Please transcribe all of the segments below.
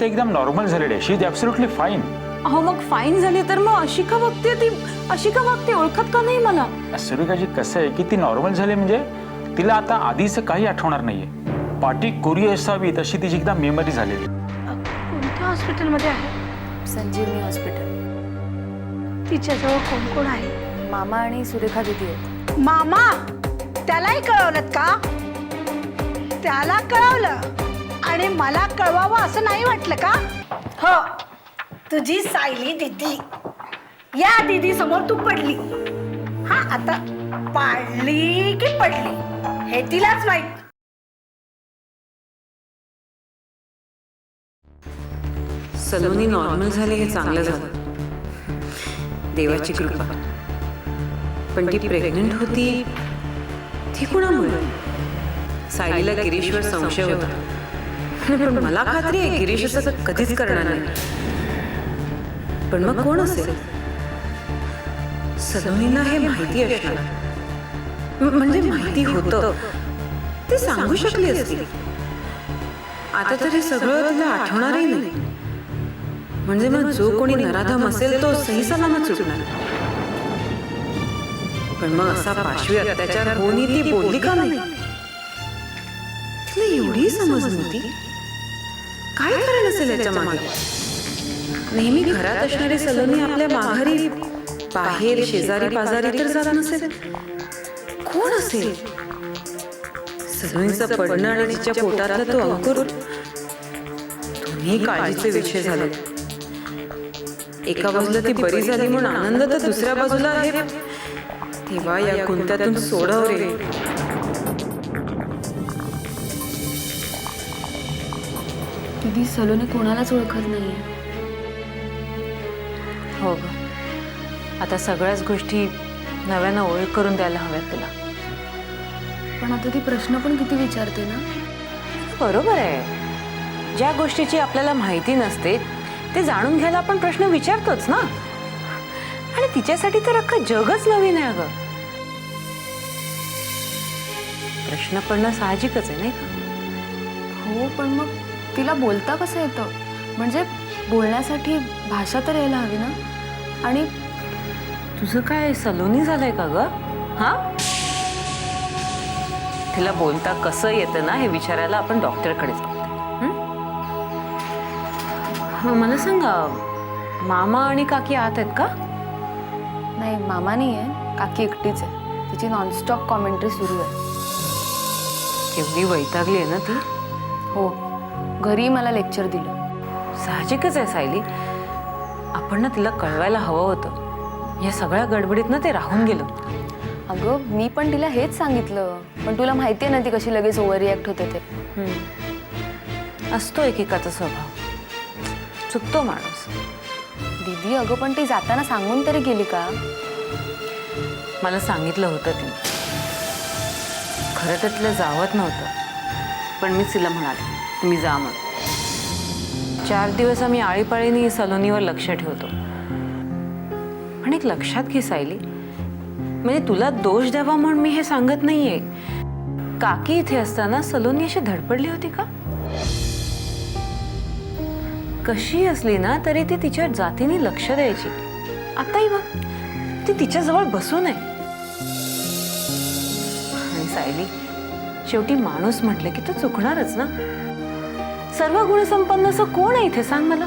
ती एकदम नॉर्मल झालेली आहे. शी इज ॲब्सोल्युटली फाईन अहो मग फाईन झाली तर मग अशी का बघते ती. अशी का वागते ओळखत का नाही मला? सुरेखाजी कसं आहे की ती नॉर्मल झाली म्हणजे तिला आता आधीचं काही आठवणार नाहीये. पाठी कोरी असावी तशी तिची एकदम मेमरी झालेली. कोणत्या हॉस्पिटलमध्ये आहे? संजीवनी हॉस्पिटल तिच्याजवळ कोण कोण आहे? मामा आणि सुरेखा दिदी आहेत. मामा त्यालाही कळवलं का? त्याला कळवलं? आणि मला कळवावं असं नाही वाटलं का? हो तुझी सायली दिदी. या दिदी समोर तू पडली. हा आता पाडली की पडली? हे तिलाच माहीत. सलोनी नॉर्मल झाले हे चांगलं झालं. देवाची कृपा. पण ती प्रेग्नेंट होती ती कुणामुळे? सायलीला गिरीशवर संशय होता. पण मला खात्री आहे गिरीश असं कधीच करणार नाही. पण मग कोण असेल? सलोनीला हे माहिती असणार. म्हणजे माहिती होतं. ते सांगू शकली असती. आता तर हे सगळं तिला आठवणारही नाही. म्हणजे मग जो कोणी नराधम असेल तो सही सलामत सुटणार. पण मग असा पाशवी अत्याचार होऊनही ती बोलली का नाही? तिला एवढी समज नव्हती. काय कारण असेल याच्या मागे नेहमी घरात असणारी सलोनी आपल्या माघारी बाहेर शेजारी पाजारी तर जात नसेल. कोण असेल? सलोनीचं पडणं आणि तिच्या पोटातला तो अंकुर. दोन्ही काळजीचे विषय झाले. एका बाजूला ती बरी झाली म्हणून आनंद तर दुसऱ्या बाजूला आहे. तेव्हा या गुंत्यातून सोडव रे. दिदी सलोनी कोणालाच ओळखत नाहीये. हो ग. आता सगळ्याच गोष्टी नव्यानं ओळख करून द्यायला हव्यात तुला. पण आता ती प्रश्न पण किती विचारते ना? बरोबर आहे. ज्या गोष्टीची आपल्याला माहिती नसते ते जाणून घ्यायला आपण प्रश्न विचारतोच ना? आणि तिच्यासाठी तर अख्खं जगच नवीन आहे अगं. प्रश्न पडणं साहजिकच आहे नाही का? हो पण मग तिला बोलता कसं येतं? म्हणजे बोलण्यासाठी भाषा तर यायला हवी ना? आणि तुझं काय सलोनी झालंय का ग? हा? तिला बोलता कसं येतं ना हे विचारायला आपण डॉक्टरकडे? हं, मला सांगा मामा आणि काकी आत आहेत का? नाही मामा नाही आहे. काकी एकटीच आहे. तिची नॉनस्टॉप कॉमेंट्री सुरू आहे. केवढी वैतागली आहे ना ती? हो. घरी मला लेक्चर दिलं. साहजिकच आहे सायली. आपण ना तिला कळवायला हवं होतं. या सगळ्या गडबडीत ना ते राहून गेलं. अगं मी पण तिला हेच सांगितलं. पण तुला माहिती आहे ना ती कशी लगेच ओव्हर रिॲक्ट होते ते. हं. असतो एकेकाचा स्वभाव. चुकतो माणूस. दीदी अगं पण ती जाताना सांगून तरी गेली का? मला सांगितलं होतं तिने. खरं तर तिला जावत नव्हतं. पण मीच तिला म्हणाले. तुम्ही जा म्हणून चार दिवस आम्ही आळीपाळीने सलोनीवर लक्ष ठेवतो. पण एक लक्षात घे सायली. म्हणजे तुला दोष द्यावा म्हणून मी हे सांगत नाहीये. काकी इथे असताना सलोनी अशी धडपडली होती का? कशी असली ना तरी ती तिच्या जातीने लक्ष द्यायची. आताही बघ ती तिच्याजवळ बसू नये आणि सायली शेवटी माणूस म्हटलं की तो चुकणारच ना. सर्व गुणसंपन्न असं कोण आहे इथे सांग मला?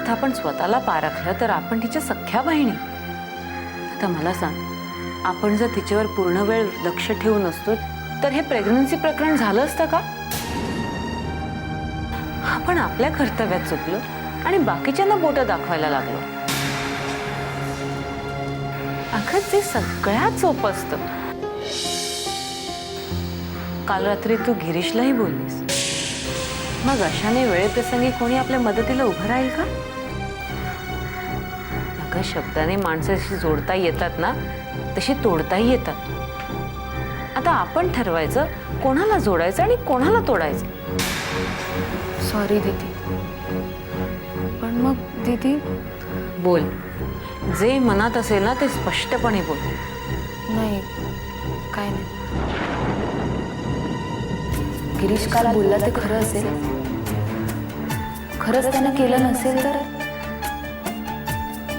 आता आपण स्वतःला पारखलं तर आपण तिच्या सख्या बहिणी. आता मला सांग आपण जर तिच्यावर पूर्ण वेळ लक्ष ठेवून असतो तर हे प्रेग्नन्सी प्रकरण झालं असतं का? आपण आपल्या कर्तव्यात चुकलो आणि बाकीच्यांना बोटं दाखवायला लागलो. अगं ते सगळ्यात सोपं असतं. काल रात्री तू गिरीशलाही बोललीस. मग अशाने वेळेप्रसंगी कोणी आपल्या मदतीला उभं राहील का? अगं शब्दाने माणसाशी जोडता येतात ना तशी तोडताही येतात. आता आपण ठरवायचं कोणाला जोडायचं आणि कोणाला तोडायचं? सॉरी दीदी. पण मग दीदी? बोल. जे मनात असेल ना ते स्पष्टपणे बोल. नाही काय नाही. गिरीश काल बोलला ते खरं असेल? खरंच त्यानं केलं नसेल तर?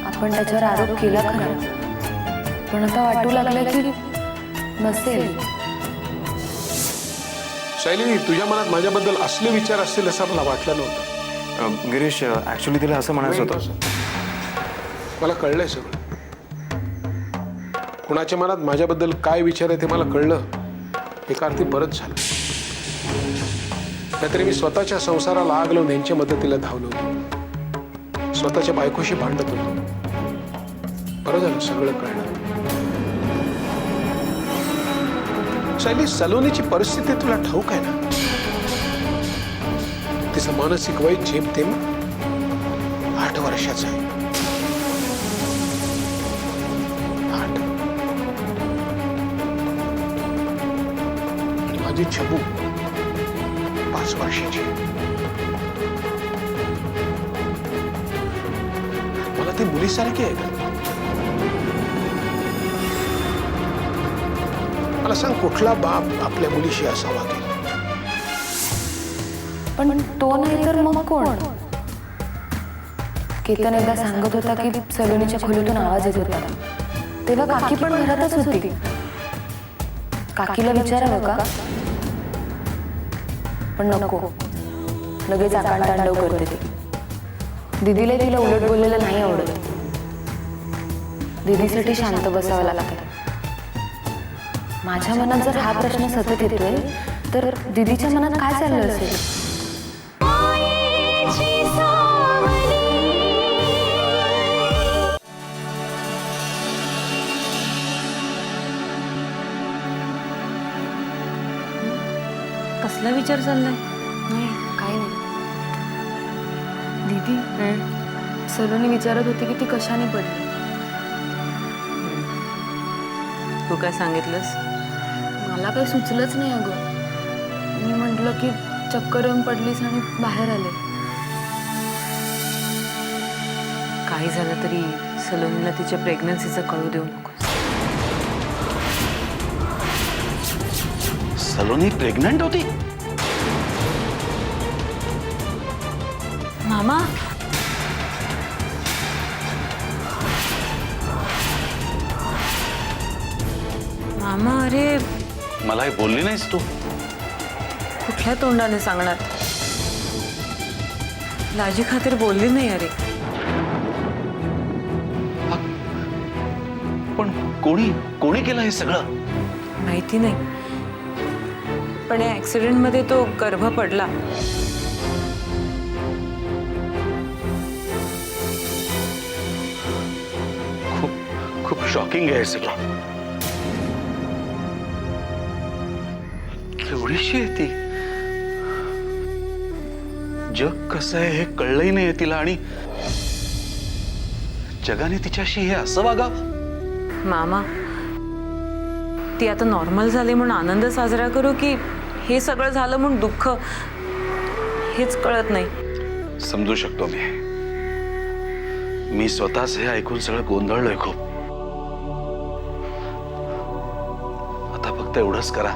आपण त्याच्यावर आरोप केला खरा. पण आता वाटू लागलं की नसेल. शैली तुझ्या मनात माझ्याबद्दल असले विचार असतील असं मला वाटलं नव्हतं. अ, गिरीश ऍक्च्युली तिला असं म्हणायचं होतं. मला कळलंय सगळं. कुणाच्या मनात माझ्याबद्दल काय विचार आहे ते मला कळलं. एका अर्थी बरंच झालं. नाहीतरी मी स्वतःच्या संसाराला आग लावून यांच्या मदतीला धावलो होतो. स्वतःच्या बायकोशी भांडत होतो. बरं झालं सगळं कळलं. शैली सलोनीची परिस्थिती तुला ठाऊक आहे ना? तिचं मानसिक वय जेमतेम आठ वर्षाचं आहे. आठ. माझी छबू. पाच मला ती मुलीसारखी आहे का? मला सांग कुठला बाप आपल्या मुलीशी असा वागेल पण तो नाही तर मग कोण? केतन एकदा सांगत होता की सलोनीच्या खोलीतून आवाज येत होता. तेव्हा काकी पण घरातच होती. काकीला विचारावं का? पण नको. लगेच आकांड तांडव करते. ती. दिदीला तिला उलट बोललेलं नाही आवडत. दिदीसाठी शांत बसावं लागतं. माझ्या मनात जर हा प्रश्न सतत येतोय तर दिदीच्या मनात काय चाललं असेल? कसला विचार चाललाय. नाही काही नाही. दीदी? सलोनी विचारत होती की ती कशाने पडली? तू काय सांगितलंस? मला काही सुचलंच नाही अगं. मी म्हटलं की चक्कर येऊन पडलीस आणि बाहेर आले. काही झालं तरी सलोनीला तिच्या प्रेग्नन्सीचं कळू देऊ नको सलोनी प्रेग्नंट होती? मामा मामा अरे मला हे बोलली नाहीस तू. कुठल्या तोंडाने सांगणार? लाजी खातीर बोलली नाही अरे. पण कोणी कोणी केलं हे सगळं? माहिती नाही. पण या ऍक्सिडेंटमध्ये तो गर्भ पडला. शॉकिंग आहे सगळं केवढीशी आहे ती जग कसं आहे हे कळलंही नाही तिला आणि जगाने तिच्याशी हे असं वागावं? मामा ती आता नॉर्मल झाली म्हणून आनंद साजरा करू की हे सगळं झालं म्हणून दुःख? हेच कळत नाही. समजू शकतो मी. मी स्वतःच हे ऐकून सगळं गोंधळलोय खूप. फक्त एवढंच करा.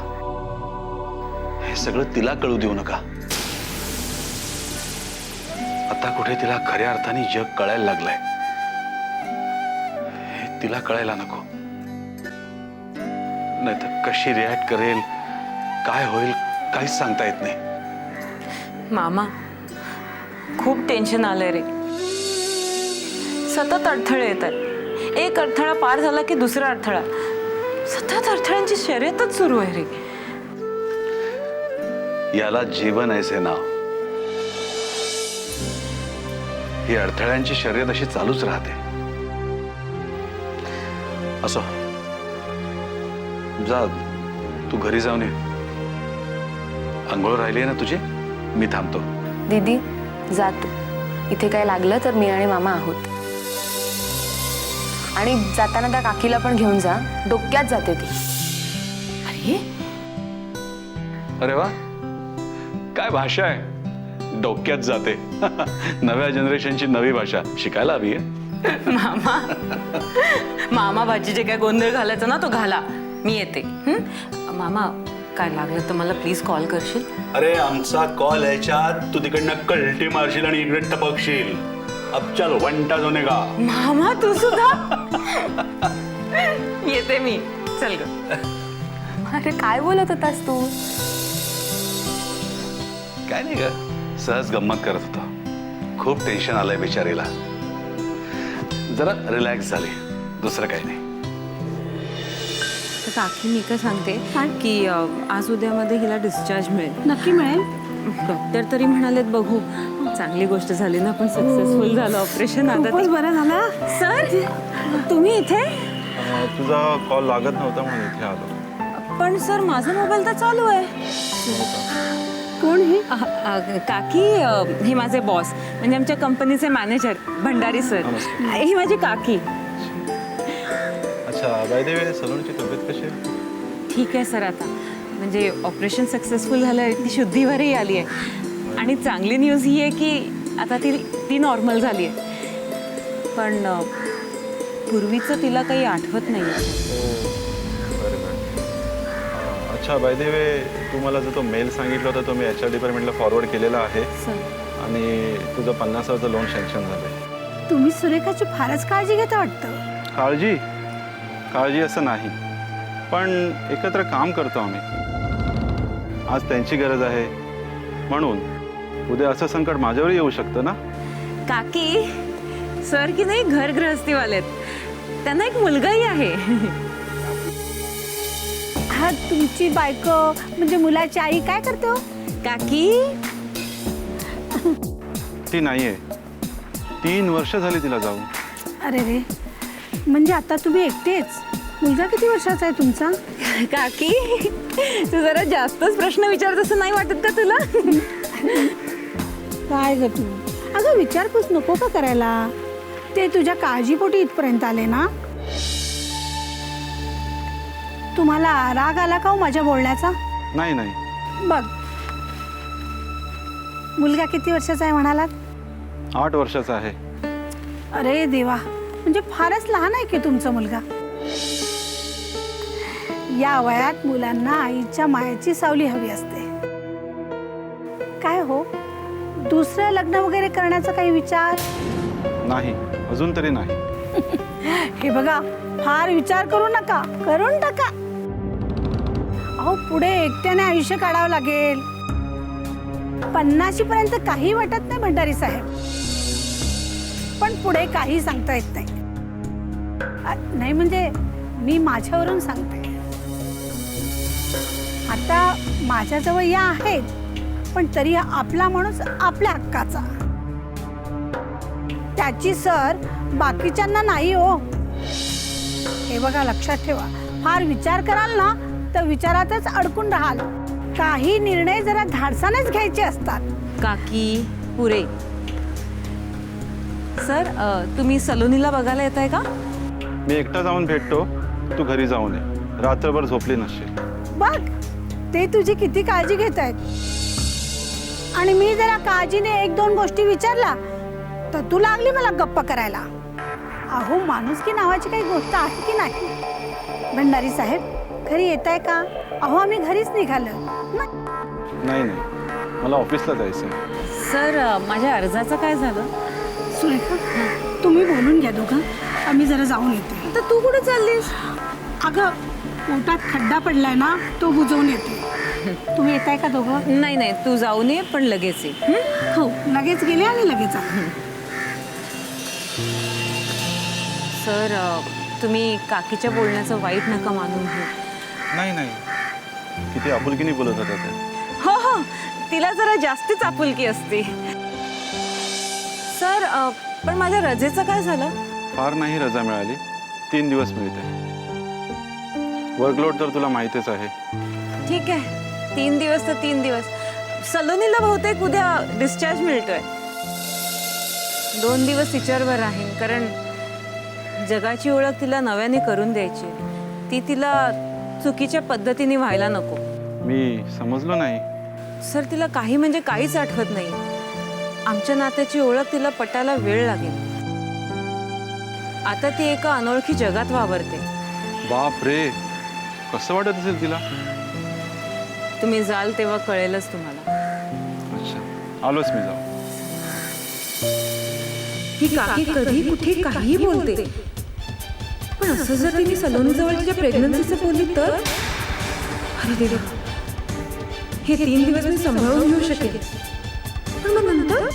सगळं तिला कळू देऊ नका. आता कुठे तिला खऱ्या अर्थाने जग कळायला लागलंय. हे तिला कळायला नको. नाहीतर कशी रिॲक्ट करेल काय होईल काहीच सांगता येत नाही. मामा खूप टेन्शन आलंय रे. सतत अडथळे येतात एक अडथळा पार झाला की दुसरा अडथळा. सतत अडथळ्यांची शर्यतच सुरू आहे रे. याला जीवन ऐसे नाव. ही अडथळ्यांची शर्यत अशी चालूच राहते. असो. जा तू घरी जाऊन ये. आंघोळ राहिली आहे ना तुझी? मी थांबतो. दीदी जा तू. इथे काय लागलं तर मी आणि मामा आहोत. आणि जाताना त्या काकीला पण घेऊन जा. डोक्यात जाते ती. अरे? अरे वा. काय भाषा आहे? डोक्यात जाते. नव्या जनरेशनची नवी भाषा. शिकायला हवी आहे. मामा. मामा भाजीचे काय गोंधळ घालायचा ना तो घाला. मी येते. हं? मामा काय लागलं तर मला प्लीज कॉल करशील? अरे आमचा कॉल याच्यात तू तिकडनं कल्टी मारशील आणि इकडे टपकशील. अब चल वंटा जो का मामा तू सुद्धा येते मी. चल ग. अरे काय बोलत होतास तू? काय नाही ग. सहज गंमत करत होतो. खूप टेन्शन आलंय बिचारीला. जरा रिलॅक्स झाली. दुसरं काही नाही. तर काकी मी काय सांगते? की अ, आज उद्यामध्ये हिला डिस्चार्ज मिळेल. नक्की मिळेल? डॉक्टर तरी म्हणालेत बघू. चांगली गोष्ट झाली ना पण सक्सेसफुल झालं ऑपरेशन आता खूपच बरं झालं. सर? तुम्ही इथे? तुझा कॉल लागत नव्हता म्हणून इथे आलो. पण सर माझा मोबाईल तर चालू आहे. कोण हे अ, अ, काकी अ, हे माझे बॉस म्हणजे आमच्या कंपनीचे मॅनेजर भंडारी सर. ही माझी काकी. अच्छा बाय द वे सलूनची तब्येत कशी आहे? ठीक आहे सर आता. म्हणजे ऑपरेशन सक्सेसफुल झालं आहे ती शुद्धीवरही आली आहे. आणि चांगली न्यूज ही आहे की आता ती ती नॉर्मल झाली आहे. पण अ, पूर्वीचं तिला काही आठवत नाही. आहे बरं बरं अं, अच्छा बाय द वे तू मला जो तो मेल सांगितला होता तो मी एच आर डिपार्टमेंटला फॉरवर्ड केलेला आहे. सर आणि तुझं पन्नास हजारचं लोन सँक्शन झालं आहे तुम्ही सुरेखाची फारच काळजी घेता वाटतं. काळजी? काळजी असं नाही. पण एकत्र काम करतो आम्ही. आज त्यांची गरज आहे. म्हणून उद्या असं संकट माझ्यावर येऊ शकतं ना? काकी सर की नाही घर गृहस्थीवालेत. त्यांना एक मुलगाही आहे. हा तुमची बायको म्हणजे मुलाची आई काय करते हो? काकी? ती नाही आहे तीन वर्ष झाली तिला जाऊन. अरे रे म्हणजे आता तुम्ही एकटेच? मुलगा किती वर्षाचा आहे तुमचा? काकी तू जरा जास्तच प्रश्न विचारत असं नाही वाटत का तुला? काय ग तू? अगं विचारपूस नको का करायला. ते तुझ्या काळजीपोटी इथपर्यंत आले ना? तुम्हाला राग आला का हो माझ्या बोलण्याचा? नाही नाही. बघ. मुलगा किती वर्षाचा आहे म्हणालात? आठ वर्षाचा आहे. अरे देवा. म्हणजे फारच लहान आहे की तुमचा मुलगा? या वयात मुलांना आईच्या मायाची सावली हवी असते. काय हो? दुसरं लग्न वगैरे करण्याचा काही विचार? नाही अजून तरी नाही. हे बघा फार विचार करू नका करून टाका. अहो पुढे एकट्याने आयुष्य काढावं लागेल. पन्नाशी पर्यंत काही वाटत नाही भंडारी साहेब. पण पुढे काही सांगता येत नाही. अ, नाही म्हणजे मी माझ्यावरून सांगते. आता माझ्याजवळ या आहेत. पण तरी आपला माणूस आपल्या हक्काचा. त्याची सर बाकीच्यांना नाही हो. हे बघा लक्षात ठेवा. फार विचार कराल ना तर विचारातच अडकून राहाल. काही निर्णय जरा धाडसानेच घ्यायचे असतात. काकी पुरे. सर अ, तुम्ही सलोनीला बघायला येत आहे का? मी एकटा जाऊन भेटतो. तू घरी जाऊन ये. रात्रभर झोपली नसशील. बघ ते तुझी किती काळजी घेत आहेत आणि मी जरा काळजीने एक दोन गोष्टी विचारला तर तू लागली मला गप्प करायला. अहो माणुसकी नावाची काही गोष्ट आहे की नाही? भंडारी साहेब घरी येत आहे का? अहो आम्ही घरीच निघालो. ना नाही नाही. मला ऑफिसला जायचं सर माझ्या अर्जाचं काय झालं? सुरेखा तुम्ही बोलून घ्या दोघं. आम्ही जरा जाऊन येते. तर तू कुठे चाललीस? अगं पोटात खड्डा पडलाय ना तो बुजवून येते. तुम्ही येताय का दोघं? नाही नाही तू जाऊन ये पण लगेच ये. हं? हो लगेच गेले आणि लगेच आले सर अ, तुम्ही काकीच्या बोलण्याचं वाईट नका मानून घेऊ नाही नाही. किती आपुलकीने बोलत होता ते. हो हो. तिला जरा जास्तीच आपुलकी असते. सर अ, पण माझ्या रजेचं काय झालं? फार नाही रजा मिळाली. तीन दिवस मिळते. वर्कलोड तर तुला माहितीच आहे. ठीक आहे. तीन दिवस तर तीन दिवस. सलोनीला बहुतेक उद्या डिस्चार्ज मिळतोय. दोन दिवस तिच्यावर राहीन कारण जगाची ओळख तिला नव्याने करून द्यायची ती तिला चुकीच्या पद्धतीने व्हायला नको. मी समजलो नाही. सर तिला काही म्हणजे काहीच आठवत नाही. आमच्या नात्याची ओळख तिला पटायला वेळ लागेल. आता ती एका अनोळखी जगात वावरते. बाप रे कसं वाटत असेल तिला? तुम्ही जाल तेव्हा कळेलच तुम्हाला. अच्छा. आलोच मी जाऊ ही काकी कधी कुठे काही बोलते? पण असं जर तिने सलोनी जवळ तिच्या प्रेग्नन्सीचं बोलली तर? अरे देवा. हे तीन दिवस मी सांभाळून घेऊ शकेल पण मग नंतर?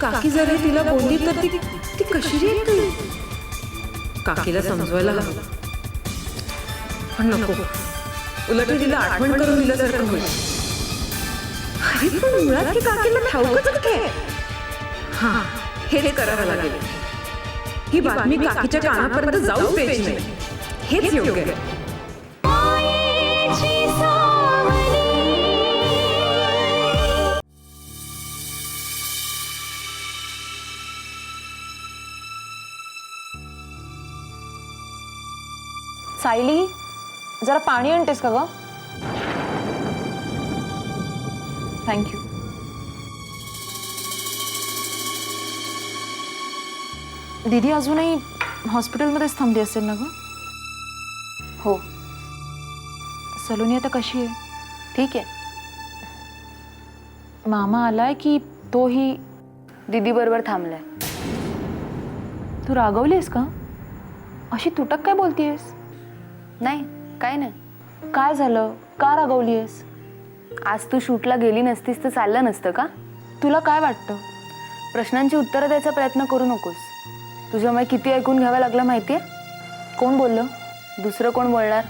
काकी जर हे तिला बोलली तर ती ती कशी करेल काकीला समजवायला हवं. पण नको. उलट हे तिला आठवण करून दिल्यासारखं होईल. अरे पण मुळात की काकीला ठाऊकच कुठे? हा हेच करावं लागेल. ही बातमी काकीच्या कानापर्यंत जाऊच द्यायची नाही. हेच योग्य आहे. सायली? जरा पाणी आणतेस का ग? थँक्यू दीदी अजूनही हॉस्पिटलमध्येच थांबली असेल ना ग? हो. सलोनी आता कशी आहे? ठीक आहे. मामा आलाय की तोही? दीदी बरोबर थांबलाय. तू रागवलीस का? अशी तुटक काय बोलतीयस? नाही. काय नाही. काय झालं? का रागवली आहेस आज तू शूटला गेली नसतीस तर चाललं नसतं का? तुला काय वाटतं? प्रश्नांची उत्तरं द्यायचा प्रयत्न करू नकोस. तुझ्यामुळे किती ऐकून घ्यावं लागलं माहिती आहे कोण बोललं? दुसरं कोण बोलणार?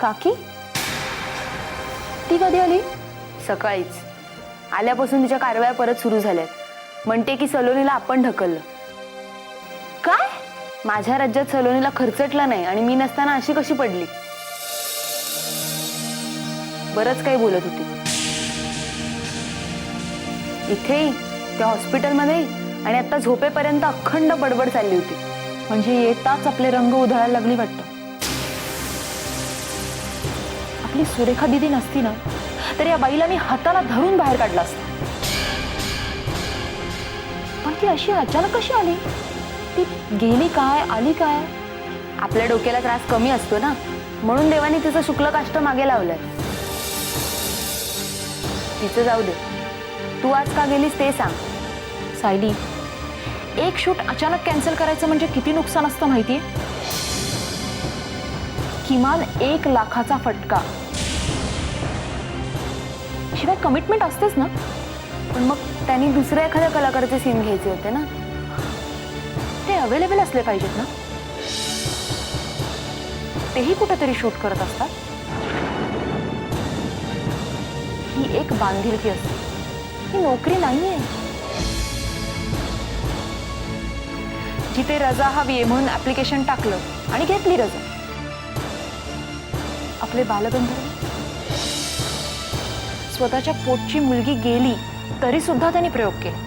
काकी? ती कधी आली? सकाळीच. आल्यापासून तिच्या कारवाया परत सुरू झाल्यात. म्हणते की सलोनीला आपण ढकललं. काय? माझ्या राज्यात सलोनीला खर्चटला नाही आणि मी नसताना अशी कशी पडली? बरंच काही बोलत होती. इथेही त्या हॉस्पिटलमध्येही आणि आता झोपेपर्यंत अखंड बडबड चालली होती. म्हणजे येताच आपले रंग उधळायला लागली वाटतं. आपली सुरेखा दिदी नसती ना तर या बाईला मी हाताला धरून बाहेर काढला असता. पण ती अशी अचानक कशी आली? ती गेली काय आली काय? आपल्या डोक्याला त्रास कमी असतो ना. म्हणून देवाने तिचं शुक्ल काष्ट मागे लावलंय. तिचं जाऊ दे. तू आज का गेलीस ते सांग. सायली एक शूट अचानक कॅन्सल करायचं म्हणजे किती नुकसान असतं माहितीये? किमान एक लाखाचा फटका. शिवाय कमिटमेंट असतेच ना? पण मग त्यांनी दुसऱ्या एखाद्या कलाकाराचे सीन घ्यायचे होते ना? ते अवेलेबल असले पाहिजेत ना? तेही कुठेतरी शूट करत असतात? ही एक बांधिलकी असते. ही नोकरी नाहीये. जिथे रजा हवी आहे म्हणून ऍप्लिकेशन टाकलं आणि घेतली रजा. आपले बालगंधर्व. स्वतःच्या पोटची मुलगी गेली तरी सुद्धा त्यांनी प्रयोग केला.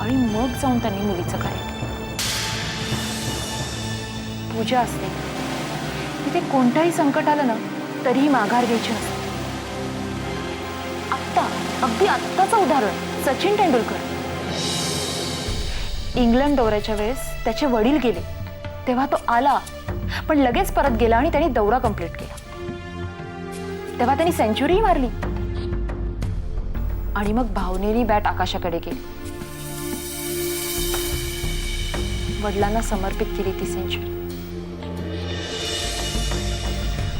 आणि मग जाऊन त्यांनी मुलीचं काय केलं. पूजा असते. तिथे कोणताही संकट आलं ना तरीही माघार घ्यायची असते अगदी आत्ताचं उदाहरण सचिन तेंडुलकर. इंग्लंड दौऱ्याच्या वेळेस त्याचे वडील गेले. तेव्हा तो आला पण लगेच परत गेला आणि त्याने दौरा कंप्लीट केला. तेव्हा त्यांनी सेंचुरी मारली. आणि मग भावनेनी बॅट आकाशाकडे गेली वडिलांना समर्पित केली ती सेंचुरी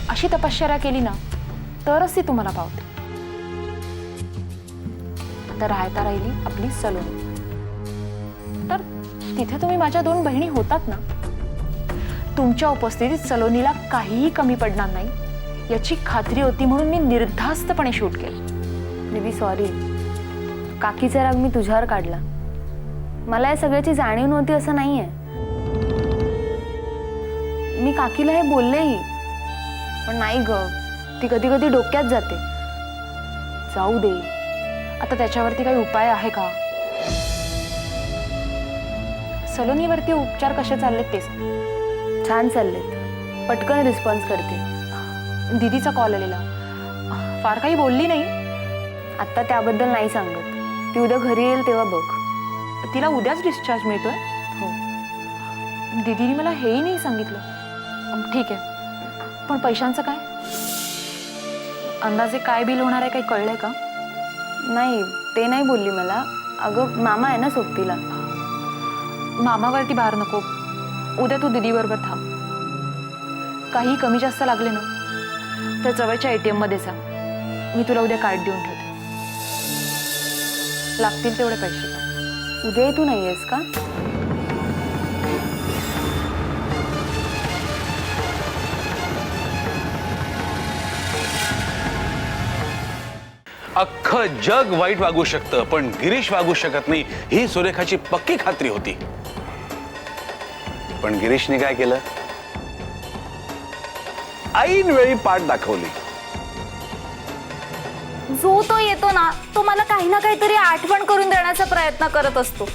अशी तपश्चर्या केली ना तरच ती तुम्हाला पावते. आता राहता राहिली आपली सलोनी. तर तिथे तुम्ही माझ्या दोन बहिणी होतात ना तुमच्या उपस्थितीत सलोनीला काहीही कमी पडणार नाही. याची खात्री होती म्हणून मी निर्धास्तपणे शूट केलं. बी सॉरी काकीचा राग मी तुझ्यावर काढला. मला या सगळ्याची जाणीव नव्हती असं नाही आहे मी काकीला हे बोललेही पण नाही ग. ती कधी कधी डोक्यात जाते. जाऊ दे. आता त्याच्यावरती काही उपाय आहे का? सलोनीवरती उपचार कसे चाललेत ते सांग. छान चाललेत. पटकन रिस्पॉन्स करते. दीदीचा कॉल आलेला. फार काही बोलली नाही. आत्ता त्याबद्दल नाही सांगत. ती उद्या घरी येईल तेव्हा बघ. तिला उद्याच डिस्चार्ज मिळतोय? हो. दीदीने मला हेही नाही सांगितलं. अम, ठीक आहे. पण पैशांचं काय? अंदाजे काय बिल होणार आहे काही कळलंय का? नाही ते नाही बोलली मला. अगं मामा आहे ना सोबतीला मामावरती भार नको. उद्या तू दीदीबरोबर थांब. काही कमी जास्त लागले ना तर जवळच्या ए टी एममध्ये जा. मी तुला उद्या कार्ड देऊन ठेवते. लागतील तेवढे पैसे. उद्याही तू नाही आहेस का? अख्खं जग वाईट वागू शकतं पण गिरीश वागू शकत नाही ही सुरेखाची पक्की खात्री होती. पण गिरीशने काय केलं? ऐन वेळी पाठ दाखवली. जो तो येतो ना तो मला काही ना काहीतरी आठवण करून देण्याचा प्रयत्न करत असतो.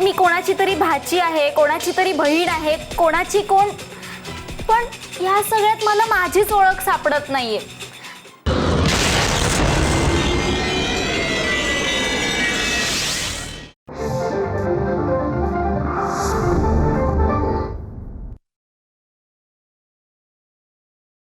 मी कोणाची तरी भाची आहे कोणाची तरी बहीण आहे कोणाची कोण पण या सगळ्यात मला माझीच ओळख सापडत नाहीये.